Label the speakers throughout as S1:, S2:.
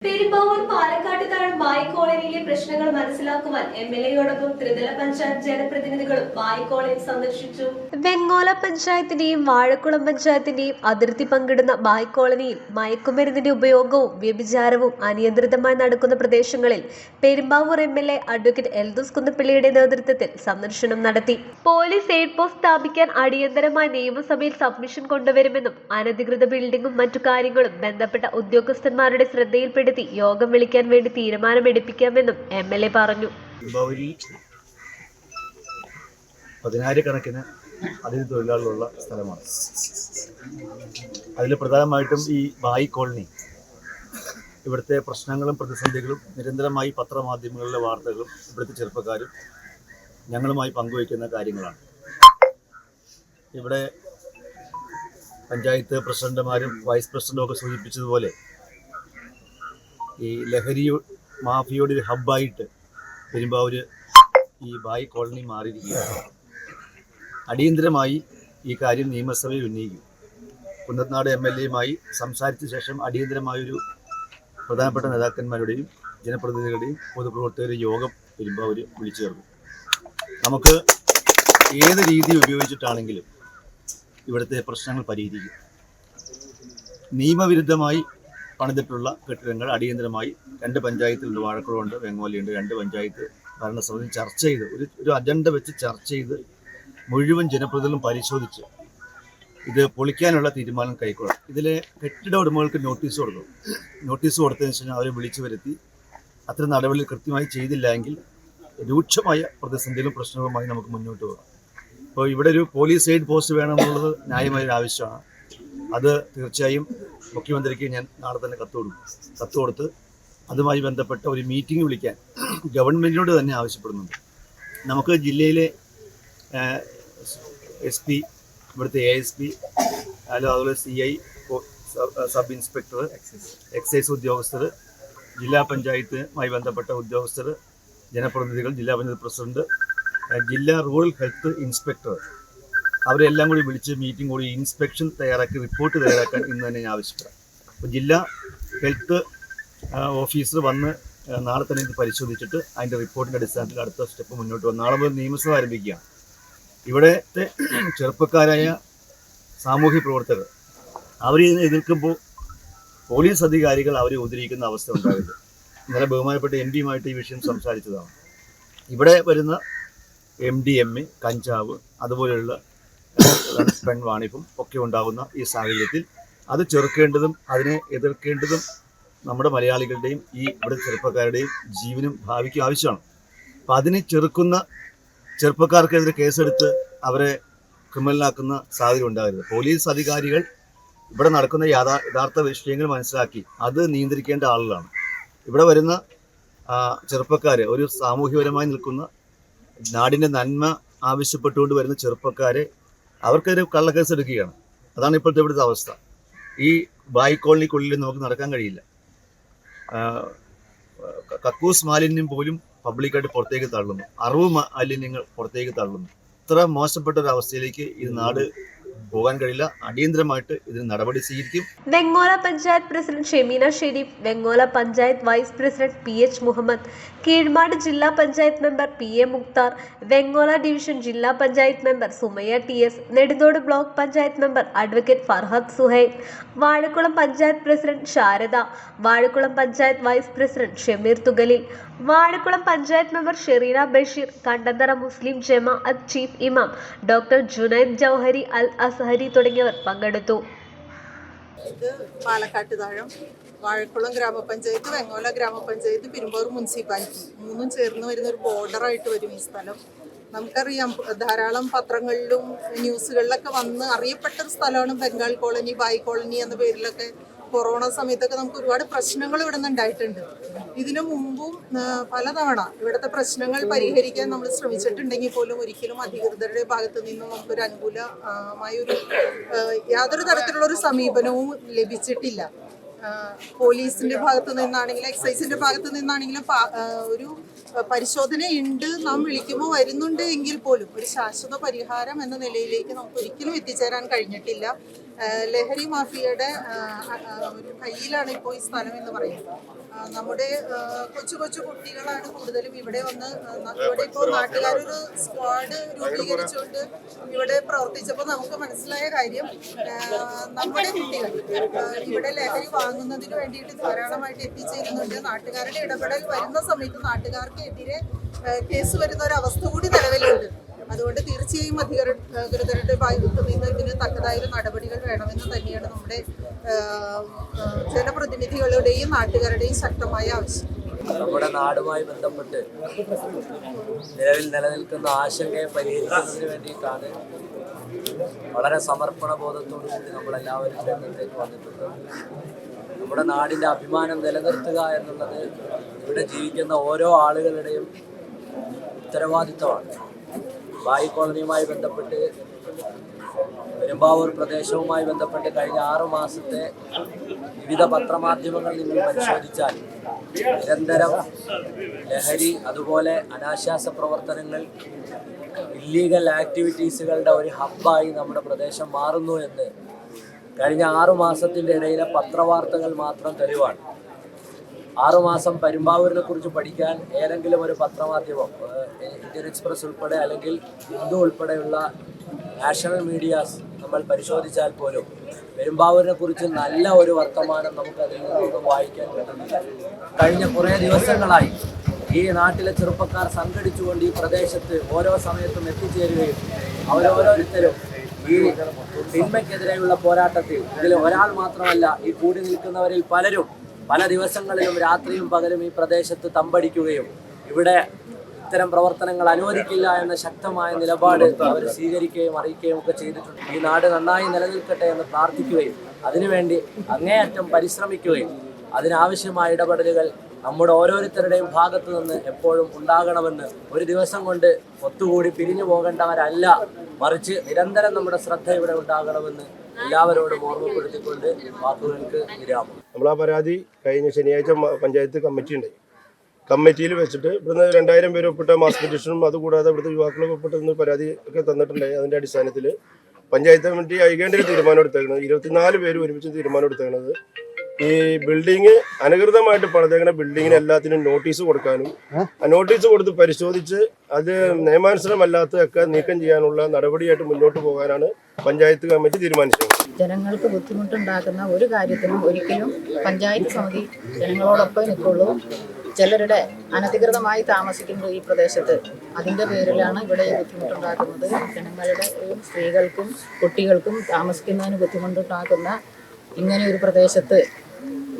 S1: പെരുമ്പാവൂർ പാലക്കാട്ട് താഴം ബായ് കോളനിയിലെ പ്രശ്നങ്ങൾ മനസ്സിലാക്കുവാൻ എം എൽ എയോടൊപ്പം ത്രിതല പഞ്ചായത്ത് ജനപ്രതിനിധികളും ബായ് സന്ദർശിച്ചു. വെങ്ങോല പഞ്ചായത്തിന്റെയും വാഴക്കുളം പഞ്ചായത്തിന്റെയും അതിർത്തി പങ്കിടുന്ന ബായ് കോളനിയിൽ മയക്കുമരുന്നിന്റെ ഉപയോഗവും വ്യഭിചാരവും അനിയന്ത്രിതമായി നടക്കുന്ന പ്രദേശങ്ങളിൽ Perumbavoor M L A advocate Eldhose കുന്നപ്പിള്ളിയുടെ നേതൃത്വത്തിൽ സന്ദർശനം നടത്തി. പോലീസ് എയ്ഡ് പോസ്റ്റ് സ്ഥാപിക്കാൻ അടിയന്തരമായി നിയമസഭയിൽ സബ്മിഷൻ കൊണ്ടുവരുമെന്നും അനധികൃത ബിൽഡിംഗും മറ്റു കാര്യങ്ങളും ബന്ധപ്പെട്ട ഉദ്യോഗസ്ഥന്മാരുടെ ശ്രദ്ധയിൽപ്പെടുത്തി യോഗം വിളിക്കാൻ വേണ്ടി തീരുമാനമെടുപ്പിക്കാമെന്നും എം എൽ എ പറഞ്ഞു.
S2: പതിനായിരക്കണക്കിന് അതിഥി തൊഴിലാളികളുള്ള സ്ഥലമാണ്. അതിൽ പ്രധാനമായിട്ടും ഈ ബായി കോളനി ഇവിടുത്തെ പ്രശ്നങ്ങളും പ്രതിസന്ധികളും നിരന്തരമായി പത്രമാധ്യമങ്ങളിലെ വാർത്തകളും ഇവിടുത്തെ ചെറുപ്പക്കാരും ഞങ്ങളുമായി പങ്കുവയ്ക്കുന്ന കാര്യങ്ങളാണ്. ഇവിടെ പഞ്ചായത്ത് പ്രസിഡന്റുമാരും വൈസ് പ്രസിഡന്റും ഒക്കെ സൂചിപ്പിച്ചതുപോലെ ഈ ലഹരി മാഫിയയുടെ ഒരു ഹബ്ബായിട്ട് പെരുമ്പാവൂര് ഈ ബായ് കോളനി മാറിയിരിക്കുകയാണ്. അടിയന്തരമായി ഈ കാര്യം നിയമസഭയിൽ ഉന്നയിക്കും. കുന്നത്തനാട് എം എൽ എയുമായി സംസാരിച്ച ശേഷം അടിയന്തരമായൊരു പ്രധാനപ്പെട്ട നേതാക്കന്മാരുടെയും ജനപ്രതിനിധികളുടെയും പൊതുപ്രവർത്തകരുടെയും യോഗം പെരുമ്പാവൂര് വിളിച്ചു ചേർക്കും. നമുക്ക് ഏത് രീതി ഉപയോഗിച്ചിട്ടാണെങ്കിലും ഇവിടുത്തെ പ്രശ്നങ്ങൾ പരിഹരിക്കും. നിയമവിരുദ്ധമായി പണിതിട്ടുള്ള കെട്ടിടങ്ങൾ അടിയന്തരമായി രണ്ട് പഞ്ചായത്തിലുണ്ട് വാഴക്കുളമുണ്ട് വെങ്ങോലിയുണ്ട്. രണ്ട് പഞ്ചായത്ത് ഭരണസമിതി ചർച്ച ചെയ്ത് ഒരു ഒരു അജണ്ട വെച്ച് ചർച്ച ചെയ്ത് മുഴുവൻ ജനപ്രതിനിധികളും പരിശോധിച്ച് ഇത് പൊളിക്കാനുള്ള തീരുമാനം കൈക്കൊള്ളാം ഇതിലെ കെട്ടിട ഉടമകൾക്ക് നോട്ടീസ് കൊടുക്കും. നോട്ടീസ് കൊടുത്തതിന് ശേഷം അവരെ വിളിച്ചു വരുത്തി. അത്തരം നടപടികൾ കൃത്യമായി ചെയ്തില്ല എങ്കിൽ രൂക്ഷമായ പ്രതിസന്ധിയിലും പ്രശ്നങ്ങളുമായി നമുക്ക് മുന്നോട്ട് പോകാം. ഇപ്പോൾ ഇവിടെ ഒരു പോലീസ് എയ്ഡ് പോസ്റ്റ് വേണമെന്നുള്ളത് ന്യായമായ ഒരു ആവശ്യമാണ്. അത് തീർച്ചയായും മുഖ്യമന്ത്രിക്ക് ഞാൻ നാളെ തന്നെ കത്ത് കൊടുക്കും. കത്ത് കൊടുത്ത് അതുമായി ബന്ധപ്പെട്ട ഒരു മീറ്റിംഗ് വിളിക്കാൻ ഗവൺമെന്റിനോട് തന്നെ ആവശ്യപ്പെടുന്നുണ്ട്. നമുക്ക് ജില്ലയിലെ എസ് പി ഇവിടുത്തെ എ എസ് പി അതുപോലെ C I sub inspector excise ഉദ്യോഗസ്ഥർ ജില്ലാ പഞ്ചായത്തുമായി ബന്ധപ്പെട്ട ഉദ്യോഗസ്ഥർ ജനപ്രതിനിധികൾ ജില്ലാ പഞ്ചായത്ത് പ്രസിഡന്റ് ജില്ലാ റൂറൽ ഹെൽത്ത് ഇൻസ്പെക്ടർ അവരെല്ലാം കൂടി വിളിച്ച് മീറ്റിംഗ് കൂടി ഇൻസ്പെക്ഷൻ തയ്യാറാക്കി റിപ്പോർട്ട് തയ്യാറാക്കാൻ ഇന്ന് തന്നെ ഞാൻ ആവശ്യപ്പെടാം. അപ്പോൾ ജില്ലാ ഹെൽത്ത് ഓഫീസർ വന്ന് നാളെ തന്നെ ഇത് പരിശോധിച്ചിട്ട് അതിന്റെ റിപ്പോർട്ടിന്റെ അടിസ്ഥാനത്തിൽ അടുത്ത സ്റ്റെപ്പ് മുന്നോട്ട് വന്നു. നാളെ മുതൽ നിയമസഭ ആരംഭിക്കുകയാണ്. ഇവിടുത്തെ ചെറുപ്പക്കാരായ സാമൂഹ്യ പ്രവർത്തകർ അവർ എതിർക്കുമ്പോൾ പോലീസ് അധികാരികൾ അവരെ ഉദ്ധരിക്കുന്ന അവസ്ഥ ഉണ്ടാവില്ല. ഇന്നലെ ബഹുമാനപ്പെട്ട എം പിയുമായിട്ട് ഈ വിഷയം സംസാരിച്ചതാണ്. ഇവിടെ വരുന്ന എം ഡി എം എ കഞ്ചാവ് അതുപോലെയുള്ള ഏഹ്, പെൺവാണിഭം ഒക്കെ ഉണ്ടാകുന്ന ഈ സാഹചര്യത്തിൽ അത് ചെറുക്കേണ്ടതും അതിനെ എതിർക്കേണ്ടതും നമ്മുടെ മലയാളികളുടെയും ഈ ഇവിടെ ചെറുപ്പക്കാരുടെയും ജീവനും ഭാവിക്കും ആവശ്യമാണ്. അപ്പം അതിനെ ചെറുക്കുന്ന ചെറുപ്പക്കാർക്കെതിരെ കേസെടുത്ത് അവരെ ക്രിമിനലാക്കുന്ന സാഹചര്യം ഉണ്ടാകരുത്. പോലീസ് അധികാരികൾ ഇവിടെ നടക്കുന്ന യാഥാ യഥാർത്ഥ വിഷയങ്ങൾ മനസ്സിലാക്കി അത് നിയന്ത്രിക്കേണ്ട ആളുകളാണ്. ഇവിടെ വരുന്ന ചെറുപ്പക്കാർ ഒരു സാമൂഹ്യപരമായി നിൽക്കുന്ന നാടിന്റെ നന്മ ആവശ്യപ്പെട്ടുകൊണ്ട് വരുന്ന ചെറുപ്പക്കാരെ അവർക്കെതിരെ കള്ളക്കേസ് എടുക്കുകയാണ് അതാണ് ഇപ്പോഴത്തെ ഇവിടുത്തെ അവസ്ഥ. ഈ ബായ് കോളനിക്കുള്ളിൽ നമുക്ക് നടക്കാൻ കഴിയില്ല. കക്കൂസ് മാലിന്യം പോലും പബ്ലിക്കായിട്ട് പുറത്തേക്ക് തള്ളുന്നു. അറിവ് മാലിന്യങ്ങൾ പുറത്തേക്ക് തള്ളുന്നു. ഇത്ര മോശപ്പെട്ട ഒരു അവസ്ഥയിലേക്ക് ഈ നാട് പോകാൻ കഴിയില്ല. അടിയന്തരമായിട്ട് ഇതിന് നടപടി സ്വീകരിക്കും.
S1: Vengola panchayat president Shemeena Sherif Vengola panchayat vice president P H Muhammad Keezhmad ജില്ലാ panchayat member P A Mukthar Vengola division ജില്ലാ panchayat member Sumayya T S Nedunthode block panchayat member advocate Farhad Suhail Vazhakulam panchayat president Sharada Vazhakulam panchayat vice president Shameer Thukalil Vazhakulam panchayat member Shereena Basheer Kandanthara മുസ്ലിം ജമാഅത്ത് chief ഇമാം doctor Junaid Jouhari Al Azhari തുടങ്ങിയവർ പങ്കെടുത്തു.
S3: ഇത് പാലക്കാട്ട് താഴം വാഴക്കുളം ഗ്രാമപഞ്ചായത്ത് വെങ്ങോല ഗ്രാമപഞ്ചായത്ത് പിരുമ്പോർ municipality. മൂന്നും ചേർന്ന് വരുന്ന ഒരു ബോർഡറായിട്ട് വരും ഈ സ്ഥലം. നമുക്കറിയാം ധാരാളം പത്രങ്ങളിലും ന്യൂസുകളിലൊക്കെ വന്ന് അറിയപ്പെട്ട ഒരു സ്ഥലമാണ് ബംഗാൾ കോളനി ബായ് കോളനി എന്ന പേരിലൊക്കെ കൊറോണ സമയത്തൊക്കെ നമുക്ക് ഒരുപാട് പ്രശ്നങ്ങൾ ഇവിടെ നിന്ന് ഉണ്ടായിട്ടുണ്ട്. ഇതിനു മുമ്പും പലതവണ ഇവിടുത്തെ പ്രശ്നങ്ങൾ പരിഹരിക്കാൻ നമ്മൾ ശ്രമിച്ചിട്ടുണ്ടെങ്കിൽ പോലും ഒരിക്കലും അധികൃതരുടെ ഭാഗത്ത് നിന്നും നമുക്കൊരു അനുകൂലമായ ഒരു യാതൊരു തരത്തിലുള്ള ഒരു സമീപനവും ലഭിച്ചിട്ടില്ല. പോലീസിന്റെ ഭാഗത്ത് നിന്നാണെങ്കിലും എക്സൈസിന്റെ ഭാഗത്ത് നിന്നാണെങ്കിലും ഒരു പരിശോധന ഉണ്ട് നാം വിളിക്കുമ്പോൾ വരുന്നുണ്ട് എങ്കിൽ പോലും ഒരു ശാശ്വത പരിഹാരം എന്ന നിലയിലേക്ക് നമുക്ക് ഒരിക്കലും എത്തിച്ചേരാൻ കഴിഞ്ഞിട്ടില്ല. ലഹരി മാഫിയയുടെ ഒരു കയ്യിലാണ് ഇപ്പോൾ ഈ സ്ഥലം എന്ന് പറയുന്നത്. നമ്മുടെ കൊച്ചു കൊച്ചു കുട്ടികളാണ് കൂടുതലും ഇവിടെ വന്ന് ഇവിടെ ഇപ്പോൾ നാട്ടുകാരൊരു സ്ക്വാഡ് രൂപീകരിച്ചുകൊണ്ട് ഇവിടെ പ്രവർത്തിച്ചപ്പോൾ നമുക്ക് മനസ്സിലായ കാര്യം നമ്മുടെ കുട്ടികൾ ഇവിടെ ലഹരി വാങ്ങുന്നതിന് വേണ്ടിയിട്ട് ധാരാളമായിട്ട് എത്തിച്ചേരുന്നുണ്ട്. നാട്ടുകാരുടെ ഇടപെടൽ വരുന്ന സമയത്ത് നാട്ടുകാർക്കെതിരെ കേസ് വരുന്ന ഒരു അവസ്ഥ കൂടി നിലവിലുണ്ട്. അതുകൊണ്ട് തീർച്ചയായും അധികൃതരുടെ ഭാഗത്ത് നിന്ന് ഇതിന് തക്കതായ നടപടികൾ വേണമെന്ന് തന്നെയാണ് നമ്മുടെ ജനപ്രതിനിധികളുടെയും നാട്ടുകാരുടെയും ശക്തമായ ആവശ്യം.
S4: നമ്മുടെ നാടുമായി ബന്ധപ്പെട്ട് നിലവിൽ നിലനിൽക്കുന്ന ആശങ്കയെ പരിഹരിക്കുന്നതിന് വേണ്ടിയിട്ടാണ് വളരെ സമർപ്പണ ബോധത്തോടു കൂടി നമ്മളെല്ലാവരും രംഗത്തേക്ക് വന്നിട്ടുണ്ട് നമ്മുടെ നാടിന്റെ അഭിമാനം നിലനിർത്തുക എന്നുള്ളത് ഇവിടെ ജീവിക്കുന്ന ഓരോ ആളുകളുടെയും ഉത്തരവാദിത്തമാണ് ബായി കോളനിയുമായി ബന്ധപ്പെട്ട് പെരുമ്പാവൂർ പ്രദേശവുമായി ബന്ധപ്പെട്ട് കഴിഞ്ഞ ആറു മാസത്തെ വിവിധ പത്രമാധ്യമങ്ങൾ നിങ്ങൾ പരിശോധിച്ചാൽ നിരന്തരം ലഹരി അതുപോലെ അനാശാസ പ്രവർത്തനങ്ങൾ ഇല്ലീഗൽ ആക്ടിവിറ്റീസുകളുടെ ഒരു ഹബ്ബായി നമ്മുടെ പ്രദേശം മാറുന്നു എന്ന് കഴിഞ്ഞ ആറു മാസത്തിന്റെ ഇടയിലെ പത്രവാർത്തകൾ മാത്രം തെളിവാണ് ആറുമാസം പെരുമ്പാവൂരിനെ കുറിച്ച് പഠിക്കാൻ ഏതെങ്കിലും ഒരു പത്രമാധ്യമം ഇന്ത്യൻ എക്സ്പ്രസ് ഉൾപ്പെടെ അല്ലെങ്കിൽ ഹിന്ദു ഉൾപ്പെടെയുള്ള നാഷണൽ മീഡിയാസ് നമ്മൾ പരിശോധിച്ചാൽ പോലും പെരുമ്പാവൂരിനെ കുറിച്ച് നല്ല ഒരു വർത്തമാനം നമുക്ക് അതിൽ നിന്നൊന്നും വായിക്കാൻ പറ്റുന്നില്ല കഴിഞ്ഞ കുറേ ദിവസങ്ങളായി ഈ നാട്ടിലെ ചെറുപ്പക്കാർ സംഘടിച്ചുകൊണ്ട് ഈ പ്രദേശത്ത് ഓരോ സമയത്തും എത്തിച്ചേരുകയും അവരോരോരുത്തരും ഈ തിന്മയ്ക്കെതിരെയുള്ള പോരാട്ടത്തിൽ ഇതിൽ ഒരാൾ മാത്രമല്ല ഈ കൂടി നിൽക്കുന്നവരിൽ പലരും പല ദിവസങ്ങളിലും രാത്രിയും പകലും ഈ പ്രദേശത്ത് തമ്പടിക്കുകയും ഇവിടെ ഇത്തരം പ്രവർത്തനങ്ങൾ അനുവദിക്കില്ല എന്ന ശക്തമായ നിലപാട് അവർ സ്വീകരിക്കുകയും അറിയിക്കുകയും ഒക്കെ ചെയ്തിട്ടുണ്ട്. ഈ നാട് നന്നായി നിലനിൽക്കട്ടെ എന്ന് പ്രാർത്ഥിക്കുകയും അതിനുവേണ്ടി അങ്ങേയറ്റം പരിശ്രമിക്കുകയും അതിനാവശ്യമായ ഇടപെടലുകൾ നമ്മുടെ ഓരോരുത്തരുടെയും ഭാഗത്ത് നിന്ന് എപ്പോഴും ഉണ്ടാകണമെന്ന് ഒരു ദിവസം കൊണ്ട് ഒത്തുകൂടി പിരിഞ്ഞു പോകേണ്ടവരല്ല. മറിച്ച് നിരന്തരം നമ്മുടെ ശ്രദ്ധ ഇവിടെ ഉണ്ടാകണമെന്ന് എല്ലാവരോടും ഓർമ്മപ്പെടുത്തിക്കൊണ്ട് വാക്കുകൾക്ക് വിരാമം.
S5: നമ്മൾ ആ പരാതി കഴിഞ്ഞ ശനിയാഴ്ച പഞ്ചായത്ത് കമ്മിറ്റി ഉണ്ടായി. കമ്മിറ്റിയിൽ വെച്ചിട്ട് ഇവിടുന്ന് രണ്ടായിരം പേര് ഒപ്പിട്ട മാസ് പെറ്റീഷനും അതുകൂടാതെ ഇവിടുത്തെ യുവാക്കൾ ഒപ്പിട്ടെന്ന് പരാതി ഒക്കെ തന്നിട്ടുണ്ടായി. അതിന്റെ അടിസ്ഥാനത്തിൽ പഞ്ചായത്ത് കമ്മിറ്റി അയക്കേണ്ട ഒരു തീരുമാനം എടുത്തേക്കുന്നത് ഇരുപത്തിനാല് പേര് ഒരുമിച്ച് തീരുമാനം എടുത്തേക്കുന്നത് ഈ ബിൽഡിങ് അനധികൃതമായിട്ട് പണിതേക്കുന്ന ബിൽഡിങ്ങിന് എല്ലാത്തിനും നോട്ടീസ് കൊടുക്കാനും ആ നോട്ടീസ് കൊടുത്ത് പരിശോധിച്ച് അത് നിയമാനുസൃതമല്ലാത്തതൊക്കെ നീക്കം ചെയ്യാനുള്ള നടപടിയായിട്ട് മുന്നോട്ട് പോകാനാണ് പഞ്ചായത്ത് കമ്മിറ്റി തീരുമാനിച്ചത്.
S6: ജനങ്ങൾക്ക് ബുദ്ധിമുട്ടുണ്ടാക്കുന്ന ഒരു കാര്യത്തിനും ഒരിക്കലും പഞ്ചായത്ത് സമിതി ജനങ്ങളോടൊപ്പം നിൽക്കുള്ളൂ. ചിലരുടെ അനധികൃതമായി താമസിക്കുന്നത് ഈ പ്രദേശത്ത് അതിന്റെ പേരിലാണ് ഇവിടെ ബുദ്ധിമുട്ടുണ്ടാക്കുന്നത്. ജനങ്ങളുടെ സ്ത്രീകൾക്കും കുട്ടികൾക്കും താമസിക്കുന്നതിന് ബുദ്ധിമുട്ടുണ്ടാക്കുന്ന ഇങ്ങനെ ഒരു പ്രദേശത്ത്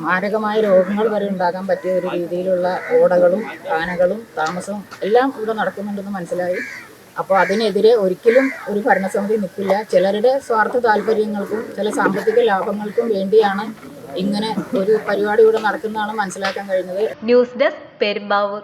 S6: മാരകമായ രോഗങ്ങൾ വരെ ഉണ്ടാകാൻ പറ്റിയ ഒരു രീതിയിലുള്ള ഓടകളും ആനകളും താമസവും എല്ലാം ഇവിടെ നടക്കുന്നുണ്ടെന്ന് മനസ്സിലായി. അപ്പോൾ അതിനെതിരെ ഒരിക്കലും ഒരു ഭരണസമിതി നിൽക്കില്ല. ചിലരുടെ സ്വാർത്ഥ താല്പര്യങ്ങൾക്കും ചില സാമ്പത്തിക ലാഭങ്ങൾക്കും വേണ്ടിയാണ് ഇങ്ങനെ ഒരു പരിപാടി ഇവിടെ നടക്കുന്നതാണ് മനസ്സിലാക്കാൻ കഴിഞ്ഞത്
S1: ന്യൂസ് ഡെസ്ക് പെരുമ്പാവൂർ.